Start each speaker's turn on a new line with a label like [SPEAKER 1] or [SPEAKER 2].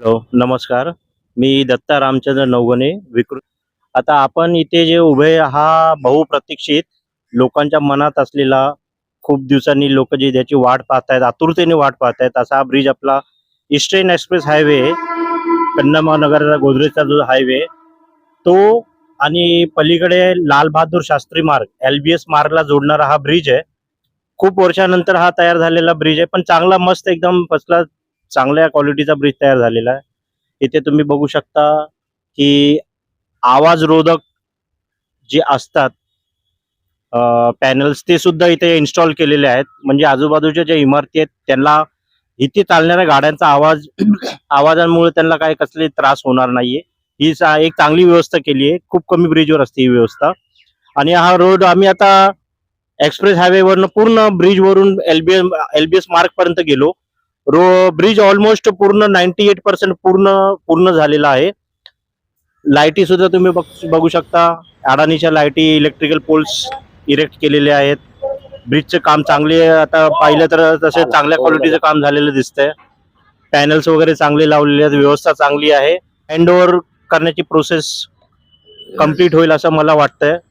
[SPEAKER 1] Hello नमस्कार. मी दत्ता रामचंद्र नवगणे विकृत आता आपण इथे जे उभे हा बहुप्रतीक्षित लोकांच्या मनात असलेला खूप दिवसांनी लोक जे त्याची वाट पाहतायत आतुरतेने वाट पाहतायत असा हा ब्रिज आपला ईस्टर्न एक्सप्रेस हायवे कन्नमहानगरचा गोदरेजचा जो हायवे तो आणि पलीकडे लालबहादूर शास्त्री मार्ग एल बी एस मार्गला जोडणारा हा ब्रिज आहे. खूप वर्षानंतर हा तयार झालेला ब्रिज आहे पण चांगला मस्त एकदम फसला चांगल्या क्वालिटीचा ब्रिज तयार झालेला आहे. इथे तुम्ही बघू शकता की आवाज रोधक जे असतात पॅनल्स ते सुद्धा इथे इन्स्टॉल केलेले आहेत. म्हणजे आजूबाजूच्या ज्या इमारती आहेत त्यांना इथे चालणाऱ्या गाड्यांचा आवाज आवाजांमुळे त्यांना काही कसले त्रास होणार नाहीये. ही एक चांगली व्यवस्था केली आहे. खूप कमी ब्रिजवर असते ही व्यवस्था. आणि हा रोड आम्ही आता एक्सप्रेस हायवेवरनं पूर्ण ब्रिजवरून एलबीएस एलबीएस मार्ग पर्यंत गेलो. रो ब्रिज ऑलमोस्ट पूर्ण नाईन्टी एट पर्सेंट पूर्ण पूर्ण झालेला आहे. लाईटी सुद्धा तुम्ही बघ- बघू शकता. अडाणीच्या लाईटी इलेक्ट्रिकल पोल्स इरेक्ट केलेले आहेत. ब्रिजचं काम चांगले आता पाहिलं तर तसे चांगल्या क्वालिटीचं काम झालेलं दिसतंय. पॅनल्स वगैरे चांगले लावलेले आहेत. व्यवस्था चांगली आहे. हँड ओव्हर करण्याची प्रोसेस कंप्लीट होईल असं मला वाटतंय.